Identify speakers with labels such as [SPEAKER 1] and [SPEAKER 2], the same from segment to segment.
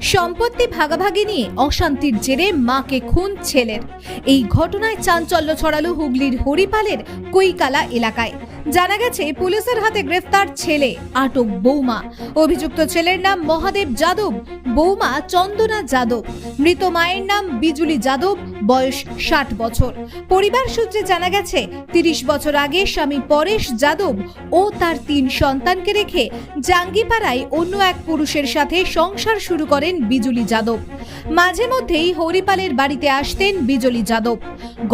[SPEAKER 1] সম্পত্তি ভাগাভাগি নিয়ে অশান্তির জেরে মাকে খুন ছেলের। এই ঘটনায় চাঞ্চল্য ছড়ালো হুগলির হরিপালের কৈকালা এলাকায়। জানা গেছে, পুলিশের হাতে গ্রেফতার ছেলে, আটক বৌমা। অভিযুক্ত ছেলের নাম মহাদেব যাদব, বৌমা চন্দনা যাদব। মৃত মায়ের নাম বিজুলি যাদব বয়স ষাট বছর। পরিবার সূত্রে জানা গেছে, তিরিশ বছর আগে স্বামী পরেশ যাদব ও তার তিন সন্তানকে রেখে জাঙ্গিপাড়ায় অন্য এক পুরুষের সাথে সংসার শুরু করেন বিজুলি যাদব। মাঝে মধ্যেই হরিপালের বাড়িতে আসতেন বিজলি যাদব।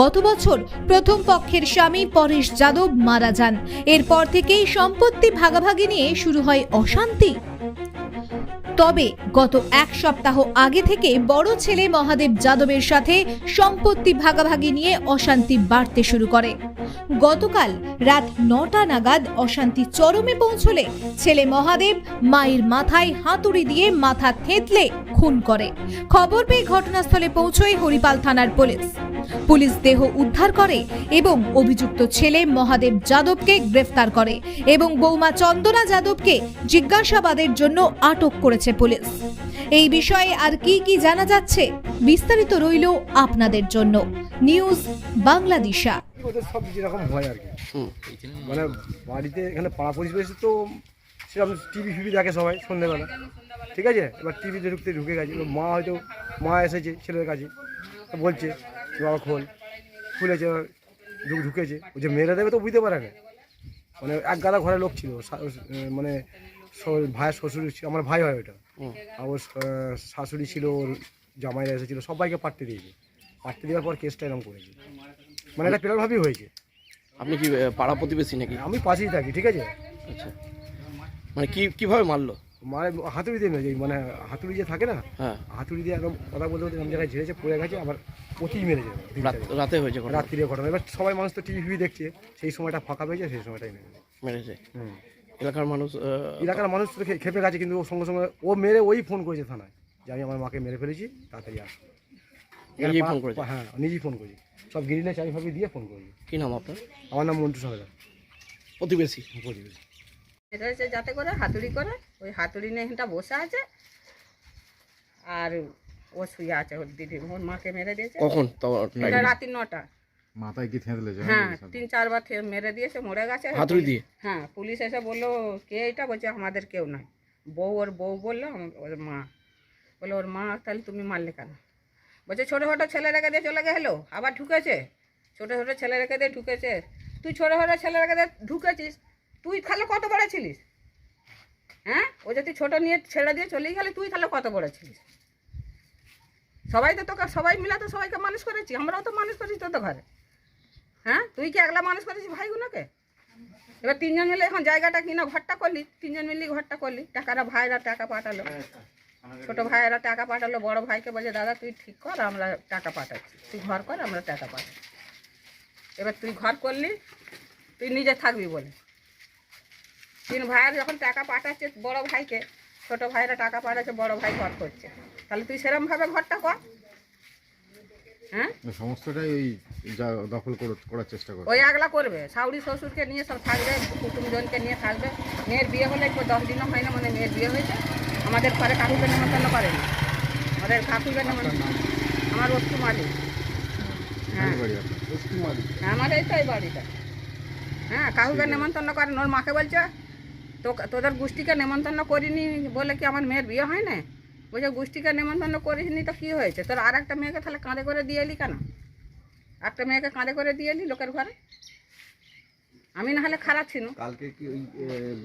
[SPEAKER 1] গত বছর প্রথম পক্ষের স্বামী পরেশ যাদব মারা যান। এরপর থেকেই সম্পত্তি ভাগাভাগি নিয়ে শুরু হয় অশান্তি। তবে গত এক সপ্তাহ আগে থেকে বড় ছেলে মহাদেব যাদবের সাথে সম্পত্তি ভাগাভাগি নিয়ে অশান্তি বাড়তে শুরু করে। গতকাল রাত নটা নাগাদ অশান্তি চরমে পৌঁছলে ছেলে মহাদেব মায়ের মাথায় হাতুড়ি দিয়ে মাথা থেতলে খুন করে। খবর পেয়ে ঘটনাস্থলে পৌঁছয় হরিপাল থানার পুলিশ। পুলিশ দেহ উদ্ধার করে এবং অভিযুক্ত ছেলে মহাদেব যাদবকে গ্রেফতার করে এবং বৌমা চন্দনা যাদবকে জিজ্ঞাসাবাদের জন্য আটক করেছে পুলিশ। এই বিষয়ে আর কি কি জানা যাচ্ছে বিস্তারিত রইল আপনাদের জন্য। নিউজ বাংলাদেশা।
[SPEAKER 2] ওদের সব যেরকম হয় আর কি। মানে বাড়িতে এখানে পাড়া পরিবেশে তো সেরকম টিভি ফিভি দেখে সবাই সন্ধ্যেবেলা। ঠিক আছে? এবার টিভিতে ঢুকতে ঢুকে গেছে। মা হয়তো মা এসেছে ছেলের কাছে। বলছে বাবা খোল খুলেছে ঢুকেছে। ও যে মেরে দেবে তো বুঝতে পারে না। মানে এক গাদা ঘরে লোক ছিল মানে ভাইয়ের শ্বশুর ছিল আমার ভাই হয় ওটা। ওর শাশুড়ি ছিল ওর জামাইরা এসেছিল সবাইকে পাঠিয়ে দিয়েছে। পাঠিয়ে দেওয়ার পর কেসটা এরকম করেছে। মানে এটা প্লেয়ারভাবেই হয়েছে।
[SPEAKER 3] আপনি কি পাড়া প্রতিবেশী নাকি?
[SPEAKER 2] আমি পাশেই থাকি ঠিক আছে?
[SPEAKER 3] আচ্ছা। মানে কি কীভাবে মারলো?
[SPEAKER 2] মানে হাতুড়ি দিয়ে মেরেছে মানে হাতুড়ি যে থাকে না
[SPEAKER 3] হ্যাঁ।
[SPEAKER 2] হাতুড়ি দিয়ে একদম কথা বলতে বলতে আমি জায়গায় ঝেড়েছে পড়ে গেছে আবার পতিই মেরেছে
[SPEAKER 3] রাতে হয়েছে ঘটনা?
[SPEAKER 2] রাত্রিরে ঘটনা। এবার সবাই মানুষ তো টিভি ফিভি দেখছে সেই সময়টা ফাঁকা পেয়েছে সেই সময়টাই মেরেছে
[SPEAKER 3] মেরেছে
[SPEAKER 2] হুম।
[SPEAKER 3] এলাকার মানুষ
[SPEAKER 2] এলাকার মানুষ তো খেপে গেছে কিন্তু ও সঙ্গে সঙ্গে ও মেরে ওই ফোন করেছে থানায় যে আমি আমার মাকে মেরে ফেলেছি তাড়াতাড়ি আস।
[SPEAKER 3] নিজেই ফোন করেছে?
[SPEAKER 2] হ্যাঁ নিজেই ফোন করেছি। সব গিরিলে চাবি ফাবি দিয়ে ফোন করেছি।
[SPEAKER 3] কি নাম আপনার?
[SPEAKER 2] আমার নাম মন্টু সরকার।
[SPEAKER 3] প্রতিবেশী?
[SPEAKER 2] প্রতিবেশী।
[SPEAKER 4] এটা হচ্ছে যাতে করে হাতুড়ি করে ওই হাতুড়ি নিয়ে এখানটা বসে আছে। আর ও শুয়ে আছে ওর দিদি ওর মাকে মেরে দিয়েছে।
[SPEAKER 3] কখন? তো
[SPEAKER 4] এটা রাত্রি নটা।
[SPEAKER 5] মাথায় কি থেঁতলেছে
[SPEAKER 4] হ্যাঁ তিন চারবার মেরে দিয়েছে মরে গেছে।
[SPEAKER 3] হাতুড়ি দিয়ে?
[SPEAKER 4] হ্যাঁ পুলিশ এসে বলল কে এটা? বলছে আমাদের কেউ নাই বউ ওর বউ বলল ওর মা। বলে ওর মা তাহলে তুমি মারলে কেন? বলছে ছোটো ছোটো ছেলে রেখে দিয়ে চলে গেলো আবার ঢুকেছে। ছোটো ছোটো ছেলে রেখে দিয়ে ঢুকেছে। তুই ছোটো ছোটো ছেলে রেখে দিয়ে ঢুকেছিস? তুই তাহলে কত বড় ছিলিস? হ্যাঁ? ও যদি ছোটো নিয়ে ছেড়ে দিয়ে চলেই গেলে তুই তাহলে কত বড় ছিলিস? সবাই তো তোকে সবাই মিলে তো সবাইকে মানুষ করেছি আমরাও তো মানুষ করেছি তো তো ঘরে। হ্যাঁ? তুই কি একলা মানুষ করেছিস ভাইগুলোকে এবার তিনজন মিলে এখন জায়গাটা কিনা ঘরটা করলি তিনজন মিলে ঘরটা করলি টাকাটা ভাইরা টাকা পাঠালো। ছোট ভাইয়েরা টাকা পাঠালো বড় ভাইকে বলছে দাদা তুই ঠিক কর আমরা টাকা পাঠাচ্ছি। তুই ঘর কর আমরা টাকা পাঠাচ্ছি। এবার তুই ঘর করলি তুই নিজে থাকবি বলে। তিন ভাইয়ের যখন টাকা পাঠাচ্ছে বড় ভাইকে ছোট ভাইরা টাকা পাঠাচ্ছে বড় ভাই ঘর করছে। তাহলে তুই সেরমভাবে ঘরটা কর। হ্যাঁ?
[SPEAKER 5] সমস্তটাই ওই দখল করার চেষ্টা করে
[SPEAKER 4] ওই আগলা করবে। শাউরি শ্বশুরকে নিয়ে সব থাকবে কুটুমজনকে নিয়ে থাকবে। মেয়ের বিয়ে হলে একটু দশ দিনও হয় না মানে মেয়ের বিয়ে হয়েছে। আমাদের ঘরে কাকুকে করেনি। আমাদের কাকুকে নেমন্তন্ন আমার অস্তু হ্যাঁ। হ্যাঁ, আমার এই তো এই বাড়িটা। হ্যাঁ কাকুকে নেমন্তন্ন করেন ওর মাকে বলছে? তো তোদের গোষ্ঠীকে নেমন্তন্ন করিনি বলে কি আমার মেয়ের বিয়ে হয় না বলছে গোষ্ঠীকে নেমন্তন্ন করিসনি তো কী হয়েছে? তোর আর একটা মেয়েকে তাহলে কাঁধে করে দিয়ে এলি কেন? একটা মেয়েকে কাঁধে করে দিয়ে এলি লোকের ঘরে? আমি না হলে খারাপ ছিল
[SPEAKER 6] কালকে কি ওই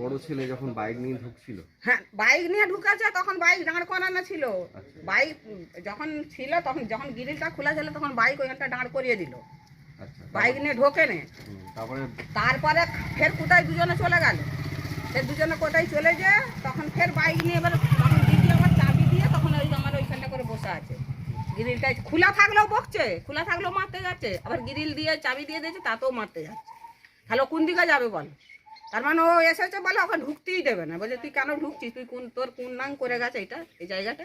[SPEAKER 6] বড় ছেলে যখন বাইক নিয়ে ঢুকছিল?
[SPEAKER 4] হ্যাঁ বাইক নিয়ে ঢুকাছে তখন বাইক দাঁড় করানো ছিল। বাইক যখন ছিল তখন যখন গ্রিলটা খোলা ছিল তখন বাইক ওইখানটা দাঁড় করিয়ে দিল।
[SPEAKER 6] আচ্ছা
[SPEAKER 4] বাইক নিয়ে ঢোকে নে।
[SPEAKER 6] তারপরে?
[SPEAKER 4] তারপরে ফের কোথায় দুজনে চলে গেল? ফের দুজনে কোথায় চলে যে তখন ফের বাইক নিয়ে এবার তখন দিদি আমার চাবি দিয়ে তখন ওই আমার ওইখানটা করে বসে আছে। গ্রিলটা খোলা থাকলেও বকছে, খোলা থাকলেও মারতে যাচ্ছে, আবার গ্রিল দিয়ে চাবি দিয়ে দিয়েছে, তাতেও মারতে যাচ্ছে। তাহলে কোন দিকে যাবে বল? তার মানে ও এসেছে বলে ওকে ঢুকতেই দেবে না, বলছে তুই কেন ঢুকছিস? তুই কোন, তোর কোন নাং করে গেছে এটা, এই জায়গাটা?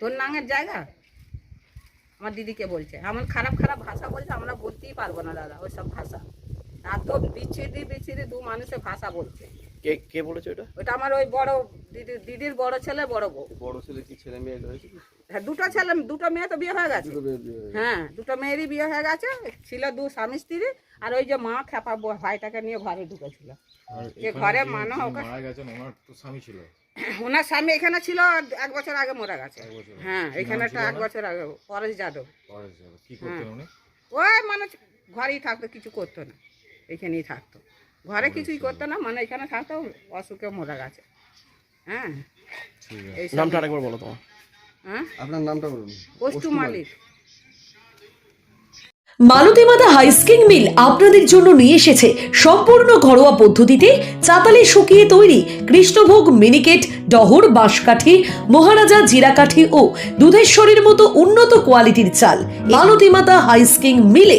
[SPEAKER 4] তোর নাঙের জায়গা? আমার দিদিকে বলছে এমন খারাপ খারাপ ভাষা বলছে, আমরা বলতেই পারব না দাদা ওই সব ভাষা এত বিচ্ছিরি বিচ্ছিরি দু মানুষের ভাষা বলছে।
[SPEAKER 3] কে কে বলেছে এটা
[SPEAKER 4] ওটা আমার ওই বড় দিদি দিদির বড় ছেলে বড় বউ।
[SPEAKER 6] বড় ছেলে কি ছেলে মেয়ে রয়েছে?
[SPEAKER 4] হ্যাঁ দুটো ছেলে দুটো মেয়ে তো বিয়ে হয়ে গেছে। হ্যাঁ দুটো মেয়েরই বিয়ে হয়ে গেছে ছিল দু স্বামী স্ত্রী আর ওই যে মা খেপা ভাইটাকে নিয়ে ঘরে ঢুকেছিল। যে ঘরে মানো
[SPEAKER 5] মারা গেছেন ওনার তো স্বামী ছিল।
[SPEAKER 4] ওনার স্বামী এখানে ছিল এক বছর আগে মারা গেছে।
[SPEAKER 5] বছর।
[SPEAKER 4] হ্যাঁ এখানে একটা এক বছর আগে পরেশ যাদব।
[SPEAKER 5] পরেশ যাদব। কি করতেন উনি?
[SPEAKER 4] ওই মানে ঘরেই থাকতো কিছু করতো না। এখানেই থাকতো। ঘরে কিছুই করতো না মানে এখানে থাকতো অসুখে মরে গেছে। হ্যাঁ?
[SPEAKER 5] ঠিক আছে।
[SPEAKER 4] এই
[SPEAKER 3] নামটা আরেকবার বলো তোমার।
[SPEAKER 4] হ্যাঁ?
[SPEAKER 6] আপনার নামটা বলুন।
[SPEAKER 4] কষ্টু মালিক।
[SPEAKER 7] মালতীমাতা হাইস্কিং মিল আপনাদের জন্য নিয়ে এসেছে সম্পূর্ণ ঘরোয়া পদ্ধতিতে চাতালে শুকিয়ে তৈরি কৃষ্ণভোগ মিনিকেট ডহর বাঁশকাঠি মহারাজা জিরাকাঠি ও দুধেশ্বরীর মতো উন্নত কোয়ালিটির চাল মালতীমাতা হাইস্কিং মিলে